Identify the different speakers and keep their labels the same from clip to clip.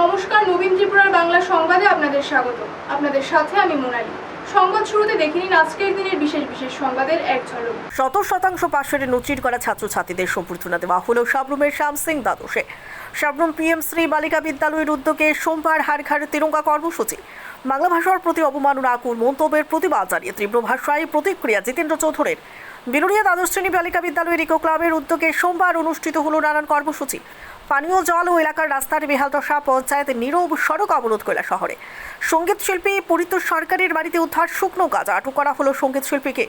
Speaker 1: নমস্কার নবীন ত্রিপুরার বাংলা সংবাদে আপনাদের স্বাগত আপনাদের সাথে আমি মোনালি সংবাদ শুরুতে দেখে নিন আজকের দিনের বিশেষ বিশেষ সংবাদের এক ঝলক
Speaker 2: শত শতাংশ পাশের নচির করা ছাত্রছাত্রীদের সম্বর্ধনা দেওয়া হলো শাবরুমের সিং দ্বাদশে শাবরুম পিএম শ্রী বালিকা বিদ্যালয়ের উদ্যোগে সোমবার হাড়ঘাড় তিরঙ্গা কর্মসূচি বাংলা ভাষার প্রতি অবমাননাকুর মন্তব্যের প্রতিবাদ জানিয়ে তীব্র ভাষায় প্রতিক্রিয়া জিতেন্দ্র চৌধুরীর বিলুনিয়া দ্বাদশ শ্রেণী বালিকা বিদ্যালয়ের ইকো ক্লাবের উদ্যোগে সোমবার অনুষ্ঠিত হলো নানান কর্মসূচি পানীয় জল ও এলাকার রাস্তার বেহাল দশা পঞ্চায়েত নীরব সড়ক অবরোধ করলা শহরে সঙ্গীত শিল্পী পরিত সরকারের বাড়িতে উদ্ধার শুকনো কাজ আটক করা হলো সঙ্গীত শিল্পীকে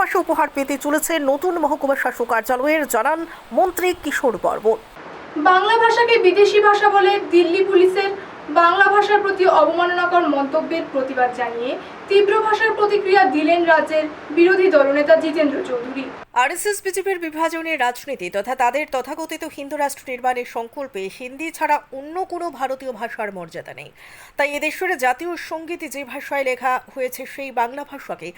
Speaker 2: বাসে উপহার পেতে চলেছে নতুন মহকুমা শাসক কার্যালয়ের জানান মন্ত্রী কিশোর বর্মন
Speaker 1: বাংলা ভাষাকে বিদেশি ভাষা বলে দিল্লি পুলিশের বাংলা ভাষার প্রতি অবমাননাকর মন্তব্যের প্রতিবাদ জানিয়ে তীব্র ভাষার প্রতিক্রিয়া দিলেন রাজ্যের বিরোধী দলনেতা জিতেন্দ্র চৌধুরী
Speaker 2: আরএসএস বিজেপির বিভাজনের রাজনীতি তথা তাদের তথাকথিত হিন্দু রাষ্ট্র নির্মাণের সংকল্পে হিন্দি ছাড়া অন্য কোনো ভারতীয় ভাষার মর্যাদা নেই তাই এদেশের জাতীয় সঙ্গীত যে ভাষায় লেখা হয়েছে সেই বাংলা ভাষাকে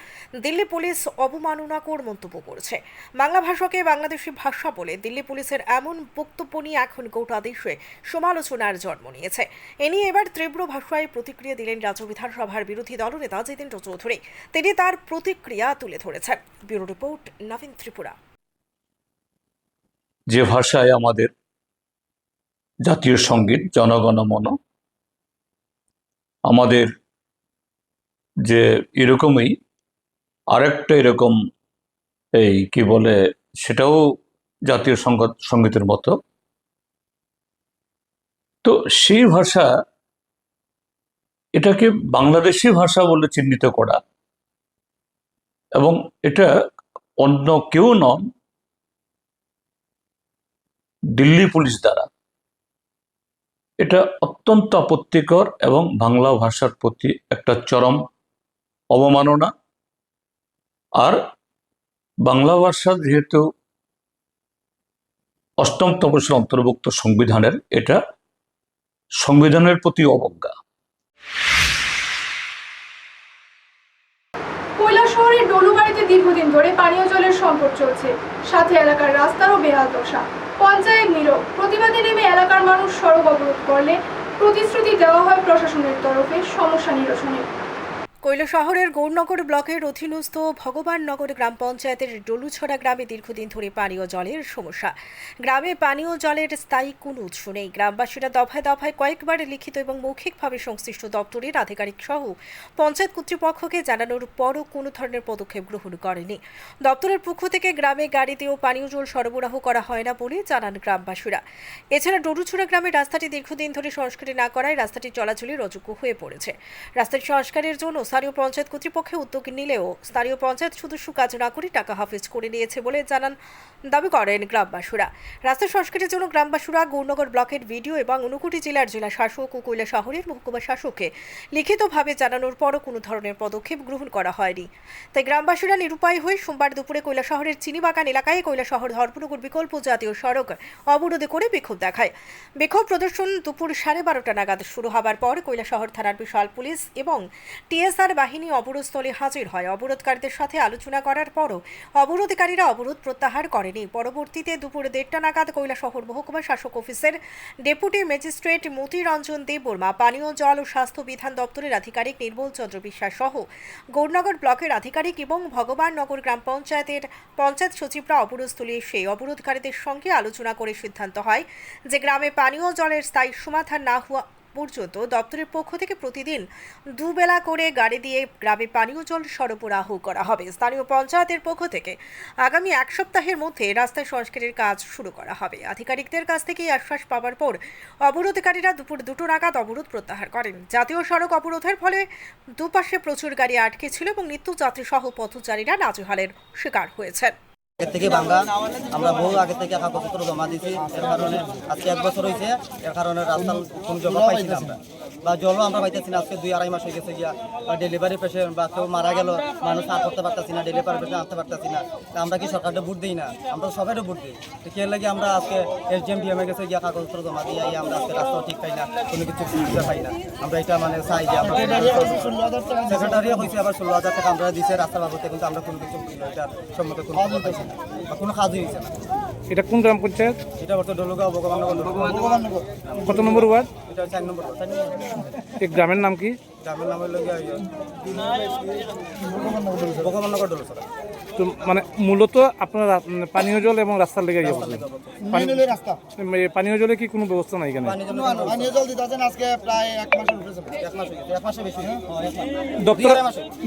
Speaker 2: দিল্লি পুলিশ অবমাননাকর মন্তব্য করছে বাংলা ভাষাকে বাংলাদেশি ভাষা বলে দিল্লি পুলিশের এমন বক্তব্য নিয়ে এখন গোটা দেশে সমালোচনার জন্ম নিয়েছে এ নিয়ে এবার তীব্র ভাষায় প্রতিক্রিয়া দিলেন রাজ্য বিধানসভার বিরোধী দলনেতা জিতেন্দ্র চৌধুরী তিনি তার প্রতিক্রিয়া তুলে ধরেছেন ব্যুরো রিপোর্ট নবীন ত্রিপুরা
Speaker 3: যে ভাষায় আমাদের জাতীয় সঙ্গীত জনগণ মন আমাদের যে এরকমই আরেকটা এরকম এই কি বলে সেটাও জাতীয় সঙ্গীত সঙ্গীতের মতো তো সেই ভাষা এটাকে বাংলাদেশি ভাষা বলে চিহ্নিত করা এবং এটা অন্য কেউ নন দিল্লি পুলিশ দ্বারা এটা অত্যন্ত আপত্তিকর এবং বাংলা ভাষার প্রতি একটা চরম অবমাননা আর বাংলা ভাষা যেহেতু অষ্টম তপসের অন্তর্ভুক্ত সংবিধানের এটা সংবিধানের প্রতি অবজ্ঞা
Speaker 1: শহরের ডলুবাড়িতে দীর্ঘদিন ধরে পানীয় জলের সংকট চলছে সাথে এলাকার রাস্তারও বেহাল দশা পঞ্চায়েত নীরব প্রতিবাদে নেমে এলাকার মানুষ সড়ক অবরোধ করলে প্রতিশ্রুতি দেওয়া হয় প্রশাসনের তরফে সমস্যা নিরসনে
Speaker 2: শহরের গৌরনগর ব্লকের অধীনস্থ ভগবাননগর গ্রাম পঞ্চায়েতের ডলুছড়া গ্রামে দীর্ঘদিন ধরে পানীয় জলের সমস্যা গ্রামে পানীয় জলের স্থায়ী কোনো উৎস নেই গ্রামবাসীরা দফায় দফায় কয়েকবার লিখিত এবং মৌখিকভাবে সংশ্লিষ্ট দপ্তরের আধিকারিক সহ পঞ্চায়েত কর্তৃপক্ষকে জানানোর পরও কোনো ধরনের পদক্ষেপ গ্রহণ করেনি দপ্তরের পক্ষ থেকে গ্রামে গাড়িতেও পানীয় জল সরবরাহ করা হয় না বলে জানান গ্রামবাসীরা এছাড়া ডলুছড়া গ্রামের রাস্তাটি দীর্ঘদিন ধরে সংস্কার না করায় রাস্তাটি চলাচলের অযোগ্য হয়ে পড়েছে রাস্তাটি সংস্কারের জন্য স্থানীয় পঞ্চায়েত কর্তৃপক্ষের উদ্যোগ নিলেও স্থানীয় পঞ্চায়েত সদস্য কাজ না করে টাকা হাফেজ করে নিয়েছে বলে জানান দাবি করেন গ্রামবাসীরা রাস্তা সংস্কারের জন্য গ্রামবাসীরা গৌরনগর ব্লকের ভিডিও এবং ঊনকোটি জেলার জেলা শাসক ও কৈলা শহরের মহকুমা শাসককে লিখিতভাবে জানানোর পরও কোনো ধরনের পদক্ষেপ গ্রহণ করা হয়নি তাই গ্রামবাসীরা নিরুপায় হয়ে সোমবার দুপুরে কৈলা শহরের চিনিবাগান এলাকায় কৈলা শহর ধর্মনগর বিকল্প জাতীয় সড়ক অবরোধে করে বিক্ষোভ দেখায় বিক্ষোভ প্রদর্শন দুপুর সাড়ে বারোটা নাগাদ শুরু হবার পর কৈলা শহর থানার বিশাল পুলিশ এবং টিএসআর তার বাহিনী অবরোধস্থলে হাজির হয় অবরোধকারীদের সাথে আলোচনা করার পরও অবরোধকারীরা অবরোধ প্রত্যাহার করেনি পরবর্তীতে দুপুর দেড়টা নাগাদ কৈলাসহর মহকুমা শাসক অফিসের ডেপুটি ম্যাজিস্ট্রেট মতিরঞ্জন দেববর্মা পানীয় জল ও স্বাস্থ্য বিধান দপ্তরের আধিকারিক নির্মল চন্দ্র বিশ্বাস সহ গৌরনগর ব্লকের আধিকারিক এবং ভগবাননগর গ্রাম পঞ্চায়েতের পঞ্চায়েত সচিবরা অবরোধস্থলে এসে অবরোধকারীদের সঙ্গে আলোচনা করে সিদ্ধান্ত হয় যে গ্রামে পানীয় জলের স্থায়ী সমাধান না হওয়া পর্যন্ত দপ্তরের পক্ষ থেকে প্রতিদিন দুবেলা করে গাড়ি দিয়ে গ্রামে পানীয় জল সরবরাহ করা হবে স্থানীয় পঞ্চায়েতের পক্ষ থেকে আগামী এক সপ্তাহের মধ্যে রাস্তায় সংস্কারের কাজ শুরু করা হবে আধিকারিকদের কাছ থেকে আশ্বাস পাওয়ার পর অবরোধকারীরা দুপুর দুটো নাগাদ অবরোধ প্রত্যাহার করেন জাতীয় সড়ক অবরোধের ফলে দুপাশে প্রচুর গাড়ি আটকে ছিল এবং যাত্রী সহ পথচারীরা নাজুহালের শিকার হয়েছেন আগে থেকে ভাঙ্গা আমরা বহু আগে থেকে কাগজপত্র জমা দিয়েছি এর কারণে আজকে এক বছর হয়েছে এর কারণে রাস্তা কোনো জল পাইছি আমরা বা জলও আমরা পাইতেছি না আজকে দুই আড়াই মাস হয়ে গেছে গিয়া বা ডেলিভারি পেশেন্ট বা কেউ মারা গেল মানুষ আর করতে পারতেছি না ডেলিভারি পেশেন্ট আসতে পারতেছি না তা আমরা কি সরকারটা ভোট দিই না আমরা সবাইটা ভোট দিই তো কে লাগে আমরা আজকে এস ডি এম ডিএমে গেছে গিয়া কাগজপত্র জমা দিয়ে আমরা আজকে রাস্তাও ঠিক পাই না কোনো কিছু সুবিধা পাই না আমরা এটা মানে চাই যে আমরা সেক্রেটারিও হয়েছে আবার ষোলো হাজার টাকা আমরা দিচ্ছে রাস্তার বাবদে কিন্তু আমরা কোনো কিছু সম্মত কোনো বা কোনো কাজই এটা কোন গ্রাম পঞ্চায়েত এটা বর্তমানে ডলগাঁও ভগবান কত নম্বর ওয়ার্ড এটা চার নম্বর এই গ্রামের নাম কি গ্রামের
Speaker 1: নাম হলো ভগবান নগর ডলসরা তো মানে মূলত আপনার মানে পানীয় জল এবং রাস্তার লেগে গিয়ে পানীয় জলে কি কোনো ব্যবস্থা নাই এখানে হ্যাঁ? হ্যাঁ, দপ্তর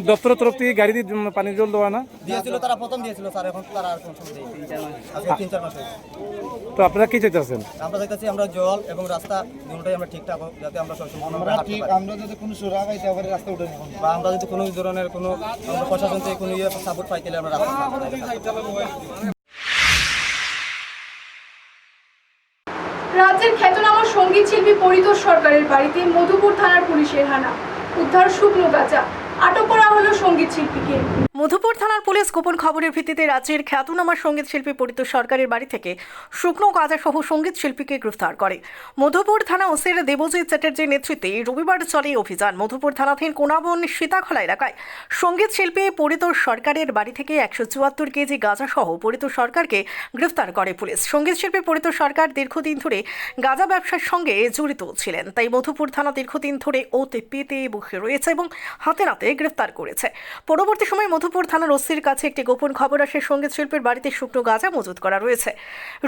Speaker 1: দপ্তরের তরফ থেকে গাড়ি দিয়ে মানে পানীয় জল দেওয়া না তো আপনারা কি চাইতেছেন আমরা চাইতেছি আমরা জল এবং রাস্তা দুটোই আমরা ঠিকঠাক হোক যাতে আমরা সবসময় আমরা যদি কোনো সুরাগ রাস্তা উঠে বা আমরা যদি কোনো ধরনের কোনো প্রশাসন থেকে কোনো সাপোর্ট ইয়ে পাইতে আমরা রাজ্যের খ্যাতনামা সঙ্গীত শিল্পী পরিতোষ সরকারের বাড়িতে মধুপুর থানার পুলিশের হানা উদ্ধার শুকনো গাঁজা আটক করা হলো সঙ্গীত শিল্পীকে
Speaker 2: মধুপুর থানার পুলিশ গোপন খবরের ভিত্তিতে রাজ্যের খ্যাতনামা সঙ্গীত শিল্পী পরিত সরকারের বাড়ি থেকে শুকনো সহ সঙ্গীত শিল্পীকে গ্রেফতার করে মধুপুর থানা ওসের দেবজিৎ চ্যাটার্জির নেতৃত্বে রবিবার চলে অভিযান মধুপুর থানাধীন কোনাবন সীতাখলা এলাকায় সঙ্গীত শিল্পী পরিত সরকারের বাড়ি থেকে একশো চুয়াত্তর কেজি গাঁজা সহ পরিত সরকারকে গ্রেফতার করে পুলিশ সঙ্গীত শিল্পী পরিত সরকার দীর্ঘদিন ধরে গাঁজা ব্যবসার সঙ্গে জড়িত ছিলেন তাই মধুপুর থানা দীর্ঘদিন ধরে ওতে পেতে বসে রয়েছে এবং হাতে নাতে গ্রেফতার করেছে পরবর্তী সময় মধু মধুপুর থানার ওসির কাছে একটি গোপন খবর আসে সঙ্গীত শিল্পীর বাড়িতে শুকনো গাঁজা মজুত করা রয়েছে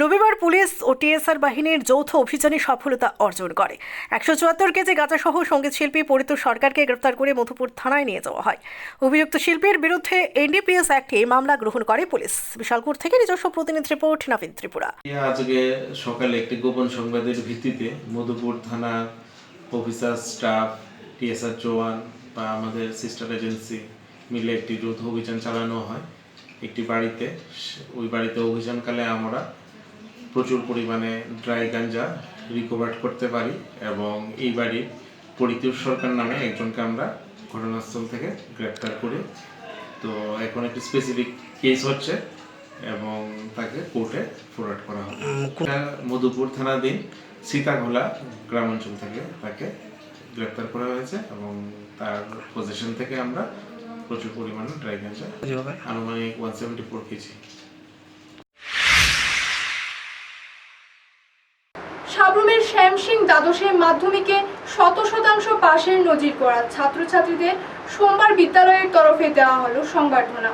Speaker 2: রবিবার পুলিশ ও টিএসআর বাহিনীর যৌথ অভিযানে সফলতা অর্জন করে একশো চুয়াত্তর কেজি গাঁজাসহ সঙ্গীত শিল্পী পরিত সরকারকে গ্রেপ্তার করে মধুপুর থানায় নিয়ে যাওয়া হয় অভিযুক্ত শিল্পীর বিরুদ্ধে এনডিপিএস অ্যাক্টে মামলা গ্রহণ করে পুলিশ বিশালপুর থেকে নিজস্ব প্রতিনিধি রিপোর্ট নাবিন ত্রিপুরা
Speaker 4: আজকে সকালে একটি গোপন সংবাদের ভিত্তিতে মধুপুর থানা অফিসার স্টাফ টিএসআর চৌহান বা আমাদের সিস্টার এজেন্সি মিলে একটি যৌথ অভিযান চালানো হয় একটি বাড়িতে ওই বাড়িতে অভিযানকালে আমরা প্রচুর পরিমাণে ড্রাই গাঞ্জা রিকোভার করতে পারি এবং এই বাড়ির পরিতোষ সরকার নামে একজনকে আমরা ঘটনাস্থল থেকে গ্রেপ্তার করি তো এখন একটি স্পেসিফিক কেস হচ্ছে এবং তাকে কোর্টে ফরওয়ার্ড করা হবে মধুপুর থানাধীন সীতাঘোলা গ্রামাঞ্চল থেকে তাকে গ্রেপ্তার করা হয়েছে এবং তার পজিশন থেকে আমরা প্রচুর পরিমাণে ড্রাই গাঁজা আনুমানিক ওয়ান সেভেন্টি ফোর কেজি
Speaker 1: সাবরুমের শ্যামসিং দ্বাদশে মাধ্যমিকে শত শতাংশ পাশের নজির করা ছাত্রছাত্রীদের সোমবার বিদ্যালয়ের তরফে দেওয়া হলো সংবর্ধনা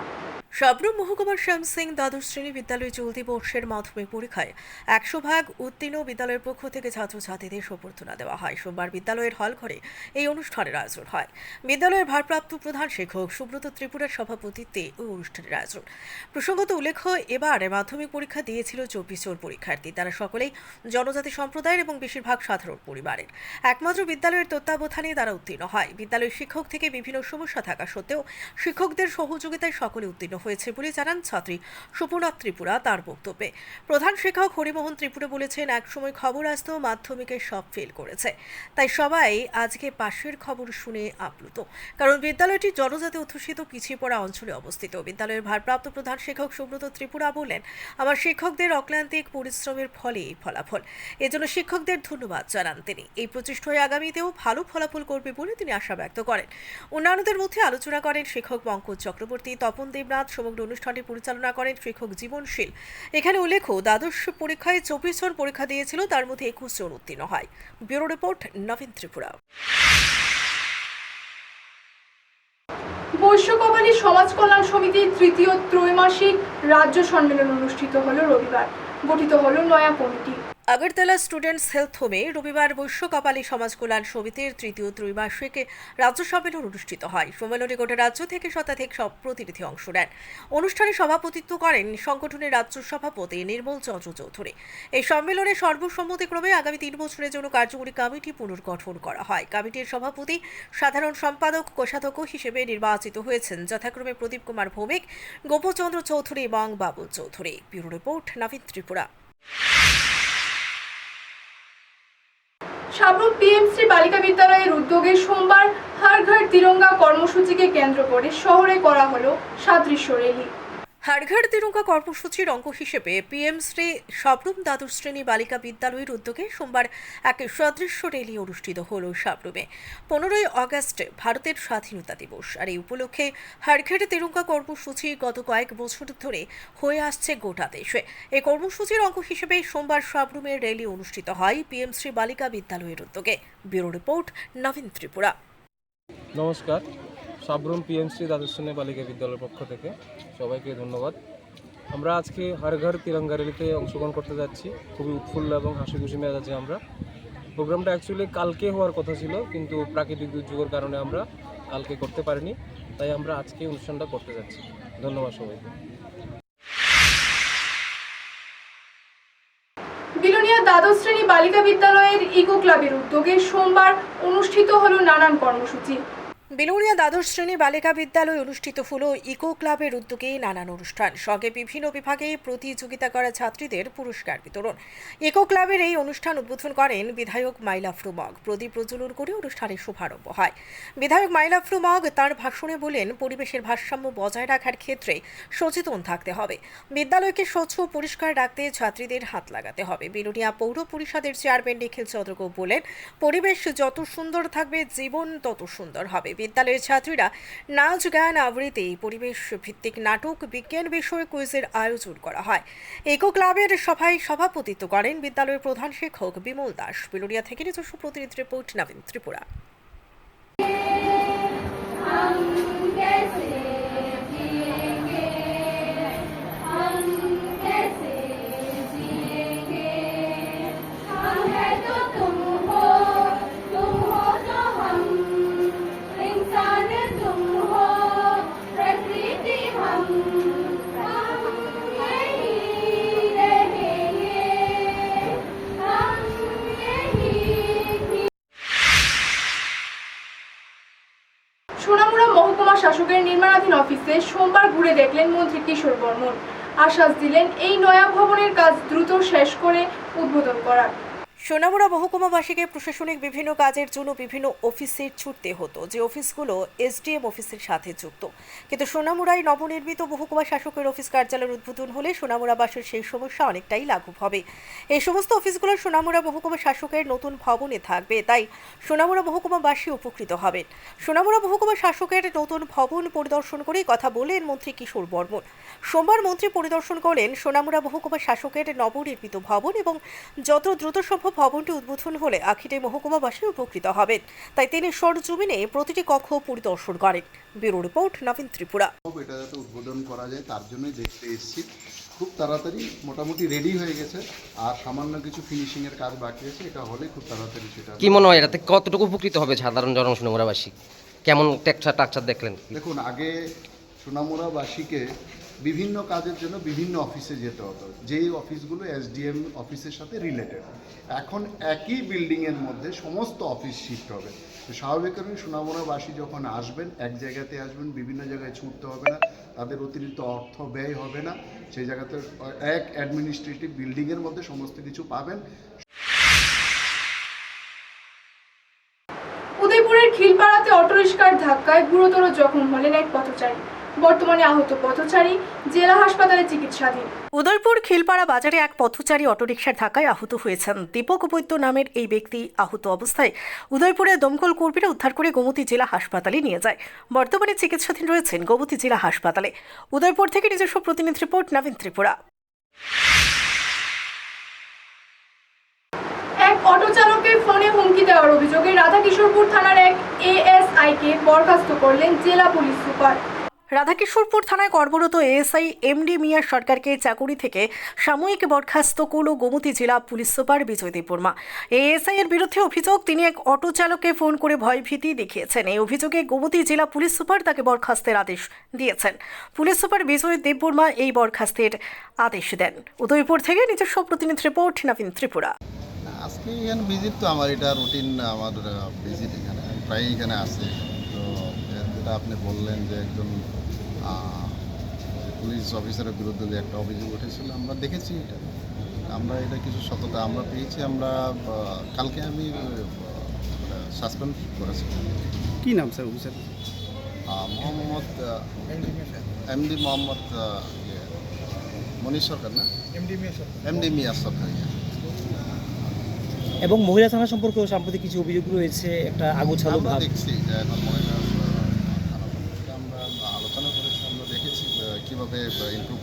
Speaker 2: সাবরুম মহকুমার শ্যাম সিং দ্বাদশ শ্রেণী বিদ্যালয় চলতি বর্ষের মাধ্যমিক পরীক্ষায় একশো ভাগ উত্তীর্ণ বিদ্যালয়ের পক্ষ থেকে ছাত্রছাত্রীদের সম্বর্ধনা দেওয়া হয় সোমবার বিদ্যালয়ের হল ঘরে এই অনুষ্ঠানের আয়োজন হয় বিদ্যালয়ের ভারপ্রাপ্ত প্রধান শিক্ষক সুব্রত ত্রিপুরার সভাপতিত্বে ওই অনুষ্ঠানের আয়োজন প্রসঙ্গত উল্লেখ এবার মাধ্যমিক পরীক্ষা দিয়েছিল চব্বিশ জন পরীক্ষার্থী তারা সকলেই জনজাতি সম্প্রদায়ের এবং বেশিরভাগ সাধারণ পরিবারের একমাত্র বিদ্যালয়ের তত্ত্বাবধানে তারা উত্তীর্ণ হয় বিদ্যালয়ের শিক্ষক থেকে বিভিন্ন সমস্যা থাকা সত্ত্বেও শিক্ষকদের সহযোগিতায় সকলে উত্তীর্ণ হয়েছে বলে জানান ছাত্রী সুপর্ণা ত্রিপুরা তার বক্তব্যে প্রধান শিক্ষক হরিমোহন ত্রিপুরা বলেছেন একসময় খবর আসত মাধ্যমিকে সব ফেল করেছে তাই সবাই আজকে পাশের খবর শুনে আপ্লুত কারণ বিদ্যালয়টি জনজাতি অধ্যুষিত পিছিয়ে পড়া অঞ্চলে অবস্থিত বিদ্যালয়ের ভারপ্রাপ্ত প্রধান শিক্ষক সুব্রত ত্রিপুরা বলেন আমার শিক্ষকদের অক্লান্তিক পরিশ্রমের ফলে এই ফলাফল এজন্য শিক্ষকদের ধন্যবাদ জানান তিনি এই প্রচেষ্টায় আগামীতেও ভালো ফলাফল করবে বলে তিনি আশা ব্যক্ত করেন অন্যান্যদের মধ্যে আলোচনা করেন শিক্ষক পঙ্কজ চক্রবর্তী তপন দেবনাথ সমগ্র অনুষ্ঠানটি পরিচালনা করেন শিক্ষক জীবনশীল এখানে উল্লেখ দ্বাদশ পরীক্ষায় চব্বিশ জন পরীক্ষা দিয়েছিল তার মধ্যে একুশ জন উত্তীর্ণ হয় ব্যুরো রিপোর্ট নবীন ত্রিপুরা
Speaker 1: বৈশ্যকবালী সমাজ কল্যাণ সমিতির তৃতীয় ত্রৈমাসিক রাজ্য সম্মেলন অনুষ্ঠিত হলো রবিবার গঠিত হলো নয়া কমিটি
Speaker 2: আগরতলা স্টুডেন্টস হেলথ হোমে রবিবার বৈশ্য কপালী সমাজ কল্যাণ সমিতির তৃতীয় ত্রৈমাসিকে রাজ্য সম্মেলন অনুষ্ঠিত হয় সম্মেলনে গোটা রাজ্য থেকে শতাধিক সব প্রতিনিধি অংশ নেন অনুষ্ঠানে সভাপতিত্ব করেন সংগঠনের রাজ্য সভাপতি নির্মল চন্দ্র চৌধুরী এই সম্মেলনে সর্বসম্মতিক্রমে আগামী তিন বছরের জন্য কার্যকরী কমিটি পুনর্গঠন করা হয় কমিটির সভাপতি সাধারণ সম্পাদক কোষাধ্যক্ষ হিসেবে নির্বাচিত হয়েছেন যথাক্রমে প্রদীপ কুমার ভৌমিক গোপচন্দ্র চৌধুরী এবং Babul Chowdhury bureau report Navid Tripura
Speaker 1: Sabroom PMC বালিকা বিদ্যালয়ের উদ্যোগে সোমবার হাড়ঘাট তিরঙ্গা কর্মসূচিকে কেন্দ্র করে শহরে করা হলো সাদৃশ্য র্যালি
Speaker 2: হাড়ঘাট তিরঙ্গা কর্মসূচির অঙ্গ হিসেবে পিএম শ্রী সাবরুম দ্বাদশ শ্রেণী বালিকা বিদ্যালয়ের উদ্যোগে সোমবার এক সদৃশ্য রেলি অনুষ্ঠিত হল সাবরুমে পনেরোই অগস্ট ভারতের স্বাধীনতা দিবস আর এই উপলক্ষে হাড়ঘাট তিরঙ্গা কর্মসূচি গত কয়েক বছর ধরে হয়ে আসছে গোটা দেশে এই কর্মসূচির অঙ্গ হিসেবে সোমবার সাবরুমে রেলি অনুষ্ঠিত হয় পিএম শ্রী বালিকা বিদ্যালয়ের উদ্যোগে ব্যুরো রিপোর্ট নবীন ত্রিপুরা
Speaker 5: নমস্কার সাবরুম পিএমসি দ্বাদশনে বালিকা বিদ্যালয়ের পক্ষ থেকে সবাইকে ধন্যবাদ আমরা আজকে হর ঘর তিরঙ্গা রেলিতে অংশগ্রহণ করতে যাচ্ছি খুবই উৎফুল্ল এবং হাসি খুশি মেয়াদ আছি আমরা প্রোগ্রামটা অ্যাকচুয়ালি কালকে হওয়ার কথা ছিল কিন্তু প্রাকৃতিক দুর্যোগের কারণে আমরা কালকে করতে পারিনি তাই আমরা আজকে অনুষ্ঠানটা করতে যাচ্ছি ধন্যবাদ সবাইকে
Speaker 1: বিলোনিয়া দ্বাদশ শ্রেণী বালিকা বিদ্যালয়ের ইকো ক্লাবের উদ্যোগে সোমবার অনুষ্ঠিত হল নানান কর্মসূচি
Speaker 2: বেলুড়িয়া দ্বাদশ শ্রেণী বালিকা বিদ্যালয়ে অনুষ্ঠিত হল ইকো ক্লাবের উদ্যোগে নানান অনুষ্ঠান সঙ্গে বিভিন্ন বিভাগে প্রতিযোগিতা করা ছাত্রীদের পুরস্কার বিতরণ ইকো ক্লাবের এই অনুষ্ঠান উদ্বোধন করেন বিধায়ক মাইলা ফ্রুমগ প্রদীপ প্রজ্বলন করে অনুষ্ঠানের শুভারম্ভ হয় বিধায়ক মাইলা ফ্রুমগ তার ভাষণে বলেন পরিবেশের ভারসাম্য বজায় রাখার ক্ষেত্রে সচেতন থাকতে হবে বিদ্যালয়কে স্বচ্ছ পরিষ্কার রাখতে ছাত্রীদের হাত লাগাতে হবে বেলুড়িয়া পৌর পরিষদের চেয়ারম্যান নিখিল চন্দ্রকোপ বলেন পরিবেশ যত সুন্দর থাকবে জীবন তত সুন্দর হবে বিদ্যালয়ের ছাত্রীরা নাচ গান আবৃত্তি পরিবেশ ভিত্তিক নাটক বিজ্ঞান বিষয়ে কুইজের আয়োজন করা হয় একো ক্লাবের সভায় সভাপতিত্ব করেন বিদ্যালয়ের প্রধান শিক্ষক বিমল দাস বিলুরিয়া থেকে নিজস্ব প্রতিনিধি রিপোর্ট নবীন ত্রিপুরা
Speaker 1: মন্ত্রী কিশোর বর্মন আশ্বাস দিলেন এই নয়া ভবনের কাজ দ্রুত শেষ করে উদ্বোধন করার
Speaker 2: সোনামুড়া মহকুমাবাসীকে প্রশাসনিক বিভিন্ন কাজের জন্য বিভিন্ন অফিসে ছুটতে হতো যে অফিসগুলো এসডিএম অফিসের সাথে যুক্ত কিন্তু সোনামুড়ায় নবনির্মিত মহকুমা শাসকের অফিস কার্যালয়ের উদ্বোধন হলে সোনামুড়াবাসীর সেই সমস্যা অনেকটাই লাঘব হবে এই সমস্ত অফিসগুলো সোনামুড়া মহকুমা শাসকের নতুন ভবনে থাকবে তাই সোনামুড়া মহকুমাবাসী উপকৃত হবেন সোনামুড়া মহকুমা শাসকের নতুন ভবন পরিদর্শন করে কথা বলেন মন্ত্রী কিশোর বর্মন সোমবার মন্ত্রী পরিদর্শন করেন সোনামুড়া মহকুমা শাসকের নবনির্মিত ভবন এবং যত দ্রুত সম্ভব ভবনটি উদ্বোধন হলে আখিটে মহকুমাবাসী উপকৃত হবেন তাই তিনি সরজমিনে প্রতিটি কক্ষ পরিদর্শন করেন ব্যুরো রিপোর্ট নবীন ত্রিপুরা
Speaker 6: এটা যাতে উদ্বোধন করা যায় তার জন্য দেখতে এসেছি খুব তাড়াতাড়ি মোটামুটি রেডি হয়ে গেছে আর সামান্য কিছু ফিনিশিং এর কাজ বাকি আছে এটা হলে খুব তাড়াতাড়ি সেটা
Speaker 7: কি মনে হয় এটাতে কতটুকু উপকৃত হবে সাধারণ জনসুনমুরাবাসী কেমন টেকচার টাকচার দেখলেন
Speaker 6: দেখুন আগে সোনামুরাবাসীকে বিভিন্ন কাজের জন্য বিভিন্ন অফিসে যেতে হতো যেই অফিসগুলো এসডিএম অফিসের সাথে রিলেটেড এখন একই বিল্ডিংয়ের মধ্যে সমস্ত অফিস শিফট হবে স্বাভাবিক স্বাভাবিকভাবেই সুনামোনাবাসী যখন আসবেন এক জায়গাতে আসবেন বিভিন্ন জায়গায় ছুটতে হবে না তাদের অতিরিক্ত অর্থ ব্যয় হবে না সেই জায়গাতে এক অ্যাডমিনিস্ট্রেটিভ বিল্ডিংয়ের মধ্যে সমস্ত কিছু পাবেন
Speaker 1: উদয়পুরের খিলপাড়াতে অটোরিক্সার ধাক্কায় গুরুতর জখম হলেন এক পথচারী বর্তমানে আহত পথচারী জেলা হাসপাতালে চিকিৎসাধীন
Speaker 2: উদয়পুর খিলপাড়া বাজারে এক পথচারী অটোরিকশার ধাক্কায় আহত হয়েছেন দীপক বৈদ্য নামের এই ব্যক্তি আহত অবস্থায় উদয়পুরে দমকল কর্মীরা উদ্ধার করে গোমতী জেলা হাসপাতালে নিয়ে যায় বর্তমানে চিকিৎসাধীন রয়েছেন গোমতী জেলা হাসপাতালে উদয়পুর থেকে নিজস্ব প্রতিনিধি রিপোর্ট নবীন ত্রিপুরা
Speaker 1: এক ফোনে হুমকি দেওয়ার অভিযোগে রাধাকিশোরপুর থানার এক এএসআই কে বরখাস্ত করলেন জেলা পুলিশ সুপার
Speaker 2: রাধাকিশোরপুর থানায় কর্মরত এএসআই এমডি মিয়া সরকারকে চাকুরি থেকে সাময়িক বরখাস্ত করল গোমতী জেলা police super Bijoy Debbarma ASI এর বিরুদ্ধে অভিযোগ তিনি এক অটো চালককে ফোন করে ভয়ভীতি দেখিয়েছেন এই অভিযোগে গোমতী জেলা পুলিশ সুপার তাকে বরখাস্তের আদেশ দিয়েছেন পুলিশ সুপার বিজয় দেববর্মা এই বরখাস্তের আদেশ দেন উদয়পুর থেকে নিজস্ব প্রতিনিধি রিপোর্ট নবীন ত্রিপুরা
Speaker 8: আজকে এখানে ভিজিট তো আমার এটা রুটিন আমার ভিজিট এখানে প্রায় এখানে আসে যেটা আপনি বললেন যে একজন পুলিশ অফিসারের বিরুদ্ধে যে একটা অভিযোগ উঠেছিল আমরা দেখেছি এটা আমরা এটা কিছু সততা আমরা পেয়েছি আমরা কালকে আমি সাসপেন্ড করেছি
Speaker 9: কি নাম sir officer
Speaker 8: Mohammad MD Mohammad ইয়ে, মনীষ সরকার না
Speaker 9: এমডি মিয়া সরকার এমডি মিয়া সরকার এবং মহিলা থানা সম্পর্কেও সাম্প্রতিক কিছু অভিযোগ রয়েছে একটা আগুছালো ভাব
Speaker 8: দেখছি মহিলা